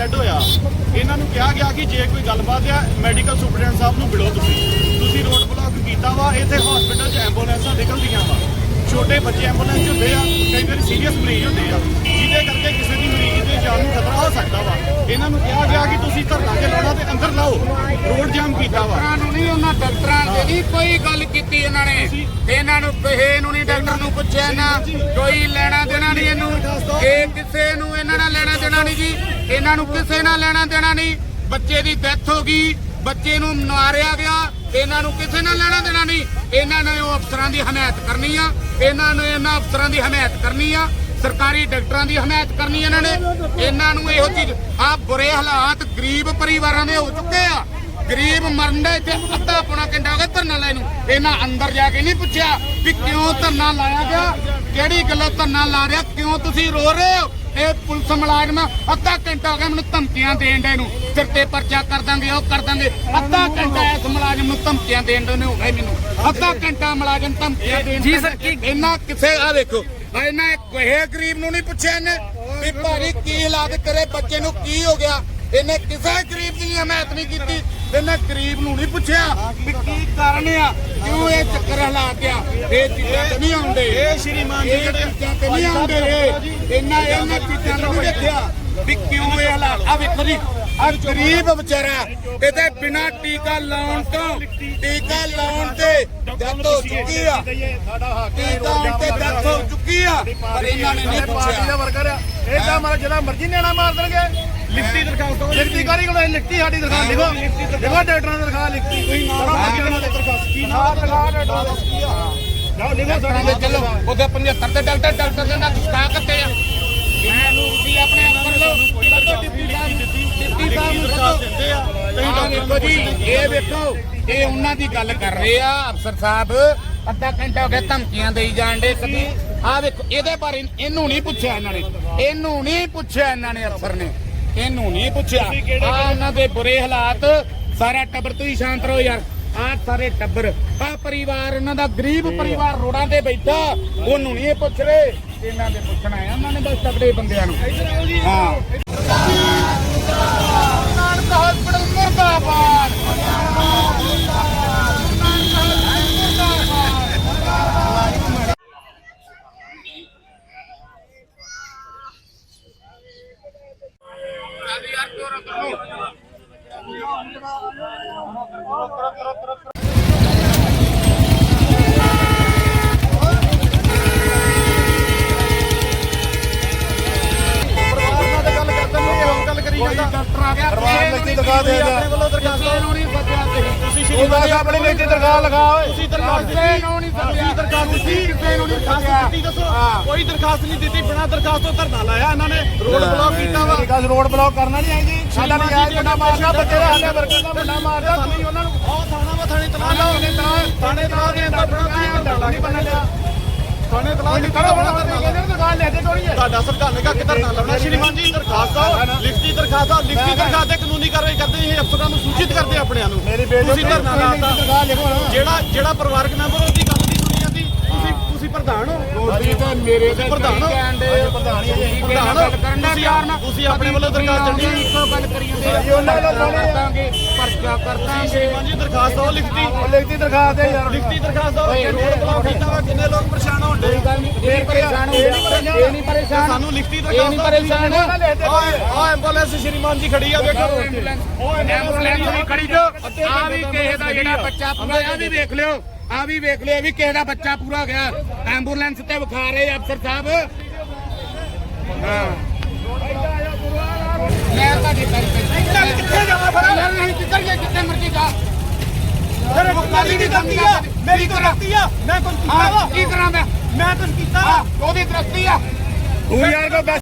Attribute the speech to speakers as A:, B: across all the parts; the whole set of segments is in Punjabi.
A: ਇਹਨਾਂ ਨੂੰ ਕਿਹਾ ਗਿਆ ਕਿ ਜੇ ਕੋਈ ਗੱਲਬਾਤ ਆ ਮੈਡੀਕਲ ਸੁਪਰਡੈਂਟ ਸਾਹਿਬ ਨੂੰ ਮਿਲੋ ਤੁਸੀਂ। ਤੁਸੀਂ ਰੋਡ ਬਲੌਕ ਕੀਤਾ ਵਾ, ਇੱਥੇ ਹਸਪੀਟਲ 'ਚ ਐਂਬੂਲੈਂਸਾਂ ਨਿਕਲਦੀਆਂ ਵਾ। ਛੋਟੇ ਬੱਚੇ ਐਂਬੂਲੈਂਸ ਹੁੰਦੇ ਆ, ਕਈ ਵਾਰੀ ਸੀਰੀਅਸ ਮਰੀਜ਼ ਹੁੰਦੇ ਆ। ਜਿਹਦੇ ਕਰਕੇ ਕਿਸੇ ਦੀ ਮਰੀਜ਼ ਦੇ ਜਾਨ ਨੂੰ ਖਤਰਾ ਹੋ ਸਕਦਾ ਵਾ। ਇਹਨਾਂ ਨੂੰ ਕਿਹਾ ਗਿਆ ਕਿ ਤੁਸੀਂ ਧਰਨਾ ਕੇ ਲਾਉਣਾ ਅੰਦਰ ਲਾਓ। ਰੋਡ ਜਾਮ ਕੀਤਾ ਵਾ।
B: ਡਾਕਟਰਾਂ ਨੂੰ ਨਹੀਂ ਉਹਨਾਂ ਡਾਕਟਰਾਂ ਦੇ ਨਹੀਂ ਕੋਈ ਗੱਲ ਕੀਤੀ ਇਹਨਾਂ ਨੇ। ਇਹਨਾਂ ਨੂੰ ਕਿਸੇ ਨੂੰ ਨਹੀਂ ਡਾਕਟਰ ਨੂੰ ਪੁੱਛਿਆ ਨਾ। ਕੋਈ ਲੈਣਾ ਦੇਣਾ ਨਹੀਂ ਇਹਨੂੰ। ਇਹ ਕਿਸੇ ਨੂੰ ਇਹਨਾਂ ਨਾਲ ਲੈਣਾ ਦੇਣਾ ਨਹੀਂ ਜੀ। ਇਹਨਾਂ ਨੂੰ ਕਿਸੇ ਨਾਲ ਲੈਣਾ ਦੇਣਾ ਨਹੀਂ। ਬੱਚੇ ਦੀ ਡੈਥ ਹੋ ਗਈ। ਬੱਚੇ ਨੂੰ ਮਾਰਿਆ ਗਿਆ। ਇਹਨਾਂ ਨੂੰ ਕਿਸੇ ਨਾਲ ਲੈਣਾ ਦੇਣਾ ਨਹੀਂ। ਇਹਨਾਂ ਨੇ ਉਹ ਅਫਸਰਾਂ ਦੀ ਹਮਾਇਤ ਕਰਨੀ ਆ। ਇਹਨਾਂ ਨੇ ਇਹਨਾਂ ਅਫਸਰਾਂ ਦੀ ਹਮਾਇਤ ਕਰਨੀ ਆ। ਸਰਕਾਰੀ ਡਾਕਟਰਾਂ ਦੀ ਹਮਾਇਤ ਕਰਨੀ ਇਹਨਾਂ ਨੇ। ਇਹਨਾਂ ਨੂੰ ਇਹੋ ਚੀਜ਼ ਆ ਬੁਰੇ ਹਾਲਾਤ ਗਰੀਬ ਪਰਿਵਾਰਾਂ ਦੇ ਹੋ ਚੁੱਕੇ ਆ। ਗਰੀਬ ਮਰਨ ਦੇ ਇੱਥੇ ਅੱਧਾ ਪੌਣਾ ਘੰਟਾ ਹੋ ਗਿਆ ਧਰਨਾ ਲਾਏ ਨੂੰ। ਇਹਨਾਂ ਅੰਦਰ ਜਾ ਕੇ ਨਹੀਂ ਪੁੱਛਿਆ ਵੀ ਕਿਉਂ ਧਰਨਾ ਲਾਇਆ ਗਿਆ? ਕਿਹੜੀ ਗੱਲੋਂ ਧਰਨਾ ਲਾ ਰਿਹਾ? ਕਿਉਂ ਤੁਸੀਂ ਰੋ ਰਹੇ ਹੋ? ਇਹ ਪੁਲਿਸ ਮੁਲਾਜ਼ਮ ਅੱਧਾ ਘੰਟਾ ਹੋ ਗਿਆ ਮੈਨੂੰ ਧਮਕੀਆਂ ਦੇਣ ਦੇ ਨੂੰ। ਸਿਰ ਤੇ ਪਰਚਾ ਕਰ ਦਾਂਗੇ ਉਹ ਕਰ ਦਾਂਗੇ। ਅੱਧਾ ਘੰਟਾ ਇਸ ਮੁਲਾਜ਼ਮ ਨੂੰ ਧਮਕੀਆਂ ਦੇਣ ਦੇ ਨੂੰ ਹੋ ਗਿਆ ਮੈਨੂੰ। ਅੱਧਾ ਘੰਟਾ ਮੁਲਾਜ਼ਮ ਧਮਕੀਆਂ ਦੇਣ ਜੀ ਸਰ ਇਹਨਾਂ ਕਿਸੇ ਆ ਦੇਖੋ ਇਹਨਾਂ ਕੋਈ ਗਰੀਬ ਨੂੰ ਨਹੀਂ ਪੁੱਛਿਆ ਇਹਨੇ ਵੀ ਭਾਜੀ ਕੀ ਹਾਲਾਤ ਕਰੇ ਬੱਚੇ ਨੂੰ ਕੀ ਹੋ ਗਿਆ? ਇਹਨੇ ਕਿਸੇ ਗਰੀਬ ਦੀ ਹਮਾਇਤ ਨਹੀਂ ਕੀਤੀ ਇਹਨੇ ਗਰੀਬ ਨੂੰ ਨਹੀਂ ਪੁੱਛਿਆ ਵੀ ਕੀ ਕਾਰਨ ਆ ਕਿਉਂ ਇਹ ਚੱਕਰ ਹਾਲਾਤ ਆ? ਇਹ ਚੀਜ਼ਾਂ ਤੇ ਨਹੀਂ ਆਉਂਦੇ।
A: ਇਹ ਸ਼੍ਰੀਮਾਨ ਜੀ
B: ਇਹ ਚੀਜ਼ਾਂ ਤੇ ਨਹੀਂ ਆਉਂਦੇ ਇਹ। ਇਹਨਾਂ ਇਹਨਾਂ ਚੀਜ਼ਾਂ ਨੂੰ ਨਹੀਂ ਦੇਖਿਆ ਵੀ ਕਿਉਂ ਇਹ ਹਾਲਾਤ। ਆ ਵੇਖੋ ਜੀ ਆ ਗਰੀਬ ਵਿਚਾਰਾ ਇਹਦੇ ਬਿਨਾ ਟੀਕਾ ਲਾਉਣ ਤੇ ਡੈਥ ਹੋ ਚੁੱਕੀ ਆ। ਟੀਕਾ ਲਾਉਣ ਤੇ ਡੈਥ ਹੋ ਚੁੱਕੀ ਆ। ਪਰ ਇਹਨਾਂ ਨੇ ਨਹੀਂ
A: ਪਾਰਟੀ ਦਾ
B: ਪੁੱਛਿਆ
A: ਵਰਕਰ ਆ। ਇਹਦਾ ਮਾਰਾ ਜਿਹੜਾ ਮਰਜ਼ੀ ਨਿਆਣਾ ਮਾਰ ਦੇਣਗੇ। ਲਿਖਤੀ ਦਰਖਾਸਤ ਹੋਵੇ ਲਿਖਤੀ ਕਾਰੀ ਕੋਲ ਲਿਖਤੀ ਸਾਡੀ ਦਰਖਾਸਤ ਲਿਖੋ। ਦੇਖੋ ਡਾਕਟਰਾਂ ਦੀ ਦਰਖਾਸਤ ਲਿਖਤੀ। ਕੋਈ ਨਾਮ ਦਰਖਾਸਤ ਕੀ ਨਾਮ ਦਰਖਾਸਤ ਕੀ ਆ? ਜਾਓ ਲਿਖੋ
B: ਡਾਕਟਰਾਂ ਦੇ ਚੱਲੋ ਉਹਦੇ 75 ਦੇ ਡਾਕਟਰ ਡਾਕਟਰ ਦੇ ਨਾਲ ਗੁਸਤਾ ਕੱਤੇ ਆ। ਇਹਨਾਂ ਨੂੰ ਵੀ ਆਪਣੇ ਆਪ ਕਰ ਲਓ ਡਿਪਟੀ ਸਾਹਿਬ ਡਿਪਟੀ ਸਾਹਿਬ ਨੂੰ
A: ਦਿੰਦੇ ਆ।
B: ਆਹ ਵੇਖੋ ਜੀ ਇਹ ਵੇਖੋ ਇਹ ਉਹਨਾਂ ਦੀ ਗੱਲ ਕਰ ਰਹੇ ਆ ਅਫਸਰ ਸਾਹਿਬ। ਅੱਧਾ ਘੰਟਾ ਹੋ ਗਿਆ ਧਮਕੀਆਂ ਦੇਈ ਜਾਣ ਦੇ ਕਦੀ। ਆ ਵੇਖੋ ਇਹਦੇ ਬਾਰੇ ਇਹਨੂੰ ਨਹੀਂ ਪੁੱਛਿਆ ਇਹਨਾਂ ਨੇ। ਇਹਨੂੰ ਨਹੀਂ ਪੁੱਛਿਆ ਇਹਨਾਂ ਨੇ ਅਫਸਰ ਨੇ। ਇਹਨੂੰ ਨਹੀਂ ਪੁੱਛਿਆ। ਆ ਉਹਨਾਂ ਦੇ ਬੁਰੇ ਹਾਲਾਤ। ਸਾਰਾ ਟੱਬਰ ਤੁਸੀਂ ਸ਼ਾਂਤ ਰਹੋ ਯਾਰ। ਆ ਸਾਰੇ ਟੱਬਰ। ਆ ਪਰਿਵਾਰ ਉਹਨਾਂ ਦਾ ਗਰੀਬ ਪਰਿਵਾਰ ਰੋਡਾਂ ਤੇ ਬੈਠਾ। ਉਹਨੂੰ ਨਹੀਂ ਪੁੱਛ ਰਹੇ। ਇਹਨਾਂ ਦੇ ਪੁੱਛਣਾ ਹੈ। ਉਹਨਾਂ ਨੇ ਬਸ ਤਕੜੇ ਬੰਦਿਆਂ ਨੂੰ। ਹਾਂ।
A: అది
B: ਡਾਕਟਰ ਆ ਗਿਆ
A: ਪਰਿਵਾਰ ਲਿਖਤੀ ਦਿਖਾ ਦੇ
B: ਆਪਣੇ
A: ਆਪਣੇ ਵੱਲੋਂ ਦਰਖਾਸਤ
B: ਕਿਸੇ ਨੂੰ ਨਹੀਂ ਸੱਦਿਆ ਤੁਸੀਂ
A: ਤੁਸੀਂ ਸ਼੍ਰੀਮਾਨ ਜੀ ਆਪਣੀ ਲਿਖਤੀ ਦਰਖਾਸਤ ਲਗਾ ਓਏ। ਤੁਸੀਂ ਦਰਖਾਸਤ
B: ਕਿਸੇ ਨੂੰ ਨਹੀਂ ਸੱਦਿਆ।
A: ਦਰਖਾਸਤ ਦਿੱਤੀ।
B: ਕਿਸੇ ਨੂੰ ਨਹੀਂ
A: ਦਰਖਾਸਤ
B: ਸੱਦਿਆ।
A: ਦਿੱਤੀ ਦੱਸੋ। ਕੋਈ ਦਰਖਾਸਤ ਨਹੀਂ ਦਿੱਤੀ ਬਿਨਾਂ ਦਰਖਾਸਤ ਤੋਂ ਧਰਨਾ ਲਾਇਆ ਇਹਨਾਂ ਨੇ। ਰੋਡ ਬਲੌਕ ਕੀਤਾ ਵਾ।
C: ਗੱਲ ਰੋਡ ਬਲੌਕ ਕਰਨਾ ਨਹੀਂ ਆਈਦੀ ਸਾਡਾ ਨਜਾਇਜ਼ ਬੰਦਾ ਮਾਰਦਾ ਬੱਚੇ ਦਾ ਹਾਲੇ ਵਰਕਰ ਦਾ ਬੰਦਾ ਮਾਰਦਾ ਤੁਸੀਂ ਉਹਨਾਂ ਨੂੰ
A: ਆਹ ਥਾਣਾ ਵਾ ਥਾਣੇ ਥਾਣੇ ਦੇ ਅੰਦਰ ਬਣਾ
C: ਨਹੀਂ ਬੰਦਾ ਲਿਆ
A: ਥਾਣੇ ਤਲਾ ਦੇ
C: ਕਰੋ ਲੈ ਕੇ ਕੋਣੀ ਹੈ।
A: ਤੁਹਾਡਾ ਸਰਕਾਰ ਨੇ ਕਿਹਾ ਧਰਨਾ ਲਾਉਣਾ ਸ਼੍ਰੀਮਾਨ ਜੀ ਦਰਖਾਸਤ ਲਿਖਤੀ ਦਰਖਾਸਤ ਕਾਨੂੰਨੀ ਕਾਰਵਾਈ ਕਰਦੇ ਇਹ ਅਫਸਰਾਂ ਨੂੰ ਸੂਚਿਤ ਕਰਦੇ ਆਪਣਿਆਂ ਨੂੰ।
C: ਮੇਰੀ ਬੇਟੀ
A: ਤੁਸੀਂ ਧਰਨਾ ਲਾਤਾ।
C: ਨਾ।
A: ਜਿਹੜਾ ਜਿਹੜਾ ਪਰਿਵਾਰਕ ਮੈਂਬਰ ਉਹਦੀ ਗੱਲ ਨਹੀਂ ਸੁਣੀ ਜਾਂਦੀ। ਤੁਸੀਂ ਤੁਸੀਂ ਪ੍ਰਧਾਨ ਹੋ।
B: ਤੁਸੀਂ ਤਾਂ ਮੇਰੇ ਤੇ
A: ਪ੍ਰਧਾਨ ਹੋ?
B: ਪ੍ਰਧਾਨ ਹੀ।
A: ਪ੍ਰਧਾਨ ਹੋ?
B: ਕਰਨ ਦਾ
A: ਤੁਸੀਂ-
B: ਪਿਆਰ ਨਾਲ
A: ਤੁਸੀਂ ਆਪਣੇ ਵੱਲੋਂ ਦਰਖਾਸਤ ਦੇਣੀ।
B: ਇੱਕੋ ਗੱਲ ਕਰੀ ਜਾਂਦੇ
C: ਉਹਨਾਂ ਦਾ
B: ਪਰਚਾ
C: ਲਾਉਣੇ ਆ।
B: ਕਰ ਦਾਂਗੇ ਪਰਚਾ ਕਰ ਦਾਂਗੇ
A: ਸ਼੍ਰੀਮਾਨ ਜੀ ਦਰਖਾਸਤ ਦਿਓ ਲਿਖਤੀ।
C: ਉਹ ਲਿਖਤੀ ਦਿਖਾ ਦੇ ਯਾਰ।
A: ਲਿਖਤੀ ਦਰਖਾਸਤ ਵਾ ਕਿੰਨੇ ਲੋਕ ਪਰੇਸ਼ਾਨ ਹੋਣ
B: ਨਹੀਂ ਇਹ ਪਰੇਸ਼ਾਨ ਹੋ
C: ਪਰੇਸ਼ਾਨ।
B: ਇਹ ਨਹੀਂ ਪਰੇਸ਼ਾਨ।
A: ਸਾਨੂੰ ਲਿਖਤੀ
B: ਇਹ
A: ਦਰਖਾਸਤ
B: ਨਹੀਂ
A: ਦਿਓ।
B: ਪਰੇਸ਼ਾਨ।
C: ਉਹਨਾਂ ਲੈ ਦੇ
A: ਓਏ ਓਏ ਐਂਬੂਲੈਂਸ ਸ਼੍ਰੀਮਾਨ ਜੀ ਖੜੀ ਆ ਵੇਖੋ
B: ਐਂਬੂਲੈਂਸ ਵੀ ਖੜੀ ਜੋ ਆ। ਵੀ ਕਿਸੇ ਦਾ ਜਿਹੜਾ ਬੱਚਾ ਪੂਰਾ ਆ ਵੀ ਵੇਖ ਲਿਓ। ਆ ਵੀ ਵੇਖ ਲਿਓ ਇਹ ਵੀ ਕਿਸੇ ਦਾ ਬੱਚਾ ਪੂਰਾ ਗਿਆ। ਐਂਬੂਲੈਂਸ ਤੇ ਵਿਖਾ ਰਹੇ ਅਫਸਰ ਸਾਹਿਬ। ਹਾਂ। ਮੈਂ ਤੁਹਾਡੀ ਗੱਲ ਚੱਲ ਕਿੱਥੇ ਜਾਵਾਂ ਫਿਰ? ਯਾਰ ਨਹੀਂ ਕਿੱਧਰ ਗਿਆ ਜਿੱਥੇ ਮਰਜ਼ੀ ਜਾ।
A: ਤੇਰੇ ਕਾਲੀ ਦੀ ਗਲਤੀ ਆ ਮੇਰੀ ਤਾਂ ਗਲਤੀ ਆ ਮੈਂ ਕੁਝ ਕੀਤਾ ਵਾ।
B: ਹਾਂ ਕੀ ਕਰਾਂ ਮੈਂ?
A: ਮੈਂ ਕੁਝ ਕੀਤਾ
B: ਹਾਂ ਉਹਦੀ ਦਰਸਤੀ ਆ।
C: ਤੂੰ ਯਾਰ ਕੋ ਬਸ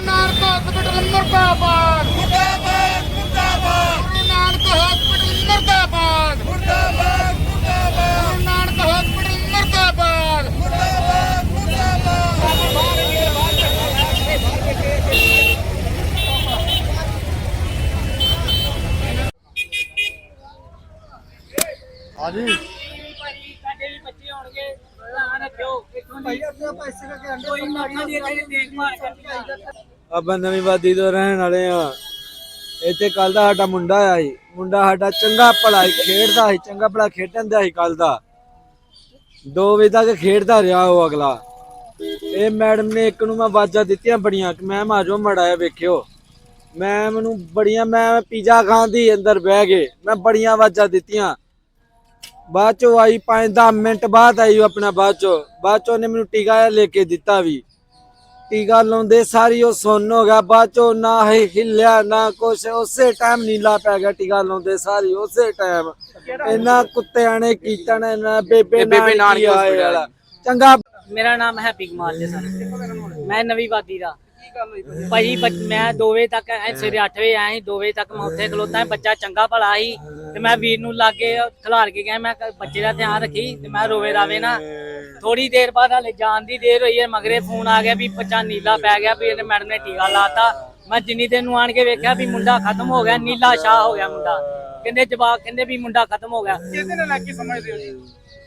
B: ਨਾਨਕ ਹਸਪੀਟਲ ਮੁਰਦਾਬਾਦ ਮੁਰਦਾਬਾਦ ਮੁਰਦਾਬਾਦ ਨਾਨਕ ਹਸਪੀਟਲ ਮੁਰਦਾਬਾਦ ਮੁਰਦਾਬਾਦ ਮੁਰਦਾਬਾਦ ਨਾਨਕ ਹਸਪੀਟਲ ਮੁਰਦਾਬਾਦ
D: ਆਉਣਗੇ ਧਿਆਨ ਰੱਖਿਓ ਇੱਥੋਂ ਦੀ ਕੋਈ ਮਾੜੀ ਦੀ ਇੱਥੇ ਦੇਖਭਾਲ ਕਰਨੀ
E: ਆਪਾਂ ਨਵੀਂ ਵਾਦੀ ਤੋਂ ਰਹਿਣ ਵਾਲੇ ਆ। ਇੱਥੇ ਕੱਲ ਦਾ ਸਾਡਾ ਮੁੰਡਾ ਆਇਆ ਸੀ ਮੁੰਡਾ ਸਾਡਾ ਚੰਗਾ ਭਲਾ ਖੇਡਦਾ ਸੀ, ਚੰਗਾ ਭਲਾ ਖੇਡਣ ਦਾ ਸੀ ਕੱਲ ਦਾ। 2 ਵਜੇ ਤੱਕ ਖੇਡਦਾ ਰਿਹਾ ਉਹ ਅਗਲਾ। ਇਹ ਮੈਡਮ ਨੇ ਇੱਕ ਨੂੰ ਮੈਂ ਆਵਾਜ਼ਾਂ ਦਿੱਤੀਆਂ ਬੜੀਆਂ, ਕਿ ਮੈਂ ਮਾਜੋ ਮੜਾਇਆ ਵੇਖਿਓ। ਮੈਂ ਮੈਨੂੰ ਬੜੀਆਂ, ਮੈਂ ਪੀਜ਼ਾ ਖਾਣ ਦੀ ਅੰਦਰ ਬਹਿ ਗਏ। ਮੈਂ ਬੜੀਆਂ ਆਵਾਜ਼ਾਂ ਦਿੱਤੀਆਂ। ਬਾਅਦ ਚੋਂ ਆਈ 5-10 ਮਿੰਟ ਬਾਅਦ ਆਈ ਆਪਣਾ ਬਾਅਦ ਚੋਂ। ਬਾਅਦ ਚੋਂ ਉਹਨੇ ਮੈਨੂੰ ਟੀਕਾ ਲੈ ਕੇ ਦਿੱਤਾ ਵੀ। ਟੀਕਾ ਲਾਉਂਦੇ ਸਾਰੀ ਉਹ ਸੁੰਨ ਹੋ ਗਿਆ। ਬਾਅਦ ਚੋਂ ਨਾ ਹੀ ਹਿੱਲਿਆ ਨਾ ਕੁਛ। ਉਸੇ ਟਾਈਮ ਨੀਲਾ ਪੈ ਗਿਆ ਟੀਕਾ ਲਾਉਂਦੇ ਸਾਰੀ ਉਸੇ ਟਾਈਮ ਇਹਨਾਂ ਕੁੱਤਿਆਂ ਨੇ ਕੀਤਾ ਨੇ ਨਾ ਬੇਬੇ
B: ਬੇਬੇ ਨਾਨਕੀ
E: ਵਾਲਾ ਚੰਗਾ।
D: ਮੇਰਾ ਨਾਮ ਹੈਪੀ ਕੁਮਾਰ ਜੀ। ਸਰ ਮੈਂ ਨਵੀਂ ਵਾਦੀ ਦਾ। ਬੱਚ- ਮੈਂ 2 ਵਜੇ ਤੱਕ ਐ ਸਵੇਰੇ 8 ਵਜੇ ਆਇਆ ਸੀ 2 ਵਜੇ ਤੱਕ ਮੈਂ ਉੱਥੇ ਖਲੋਤਾ ਸੀ, ਬੱਚਾ ਚੰਗਾ ਭਲਾ ਸੀ। ਤੇ ਮੈਂ ਵੀਰ ਨੂੰ ਲਾਗੇ ਖਿਲਾਰ ਕੇ ਗਿਆ ਮੈਂ ਕਿਹਾ ਬੱਚੇ ਦਾ ਧਿਆਨ ਰੱਖੀ ਤੇ ਮੈਂ ਰੋਵੇ ਰਾਵੇ ਨਾ। ਥੋੜੀ ਦੇਰ ਬਾਅਦ ਹਲੇ ਜਾਣ ਦੀ ਦੇਰ ਹੋਈ ਹੈ ਮਗਰੇ ਫੋਨ ਆ ਗਿਆ ਵੀ ਬੱਚਾ ਨੀਲਾ ਪੈ ਗਿਆ ਵੀ ਇਹਨੇ ਮੈਡਮ ਨੇ ਟੀਕਾ ਲਾਤਾ ਮੈਂ ਜਿੰਨੀ ਦਿਨ ਨੂੰ ਆਣ ਕੇ ਵੇਖਿਆ ਵੀ ਮੁੰਡਾ ਖਤਮ ਹੋ ਗਿਆ ਨੀਲਾ ਸ਼ਾਹ ਹੋ ਗਿਆ ਮੁੰਡਾ। ਕਹਿੰਦੇ ਜਵਾਬ ਕਹਿੰਦੇ ਵੀ ਮੁੰਡਾ ਖਤਮ ਹੋ ਗਿਆ।
C: ਕਿਹਦੇ ਨਾਲ ਲੱਗੀ ਸਮਝਦੇ ਹੋ ਜੀ?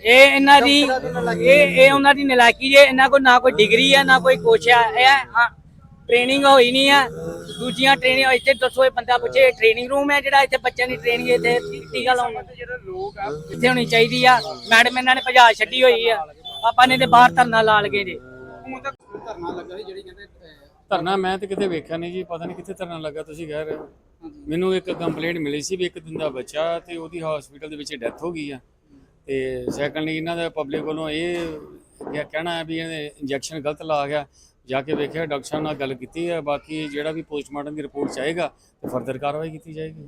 D: ਇਹ ਇਹਨਾਂ ਦੀ ਇਹ ਇਹ ਉਹਨਾਂ ਦੀ ਨਲਾਇਕੀ ਜੇ ਇਹਨਾਂ ਕੋਲ ਨਾ ਕੋਈ ਡਿਗਰੀ ਹੈ ਨਾ ਕੋਈ ਕੁਛ ਹੈ ਇਹ ਹਾਂ। ਟ੍ਰੇਨਿੰਗ ਹੋਈ ਨਹੀਂ ਹੈ ਦੂਜੀਆਂ ਟ੍ਰੇਨਿੰਗ ਇੱਥੇ ਦੱਸੋ ਇਹ ਬੰਦਾ ਪੁੱਛੇ ਟ੍ਰੇਨਿੰਗ ਰੂਮ ਹੈ ਜਿਹੜਾ ਇੱਥੇ ਬੱਚਿਆਂ ਦੀ ਟ੍ਰੇਨਿੰਗ ਇੱਥੇ ਟੀਕਾ ਲਾਉਣ ਦਾ
C: ਜਿਹੜੇ ਲੋਕ ਆ
D: ਇੱਥੇ ਹੋਣੀ ਚਾਹੀਦੀ ਆ। ਮੈਡਮ ਇਹਨਾਂ ਨੇ ਭਜਾ ਛੱਡੀ ਹੋਈ ਆ। ਆਪਾਂ ਨੇ ਤੇ ਬਾਹਰ ਧਰਨਾ ਲਾ ਲਗੇ ਜੇ।
C: ਧਰਨਾ ਲੱਗਾ ਸੀ ਜਿਹੜੀ ਕਹਿੰਦੇ
F: ਧਰਨਾ ਮੈਂ ਤੇ ਕਿਤੇ ਵੇਖਿਆ ਨਹੀਂ ਜੀ ਪਤਾ ਨਹੀਂ ਕਿੱਥੇ ਧਰਨਾ ਲੱਗਾ ਤੁਸੀਂ ਕਹਿ ਰਹੇ ਹੋ। ਮੈਨੂੰ ਇੱਕ ਕੰਪਲੇਂਟ ਮਿਲੀ ਸੀ ਵੀ ਇੱਕ ਦਿਨ ਦਾ ਬੱਚਾ ਤੇ ਉਹਦੀ ਹਸਪੀਟਲ ਦੇ ਵਿੱਚ ਡੈਥ ਹੋ ਗਈ ਆ। ਤੇ ਸੈਕੰਡਲੀ ਇਹਨਾਂ ਦਾ ਪਬਲਿਕ ਵੱਲੋਂ ਇਹ ਕਿਹਾ ਕਹਿਣਾ ਹੈ ਵੀ ਇਹਨੇ ਇੰਜੈਕਸ਼ਨ ਗਲਤ ਲਾ ਗਿਆ। ਜਾ ਕੇ ਵੇਖਿਆ, ਡਾਕਟਰ ਸਾਹਿਬ ਨਾਲ ਗੱਲ ਕੀਤੀ ਹੈ, ਬਾਕੀ ਜਿਹੜਾ ਵੀ ਪੋਸਟਮਾਰਟਮ ਦੀ ਰਿਪੋਰਟ ਚਾਹੇਗਾ ਤੇ ਫਰਦਰ ਕਾਰਵਾਈ ਕੀਤੀ ਜਾਏਗੀ।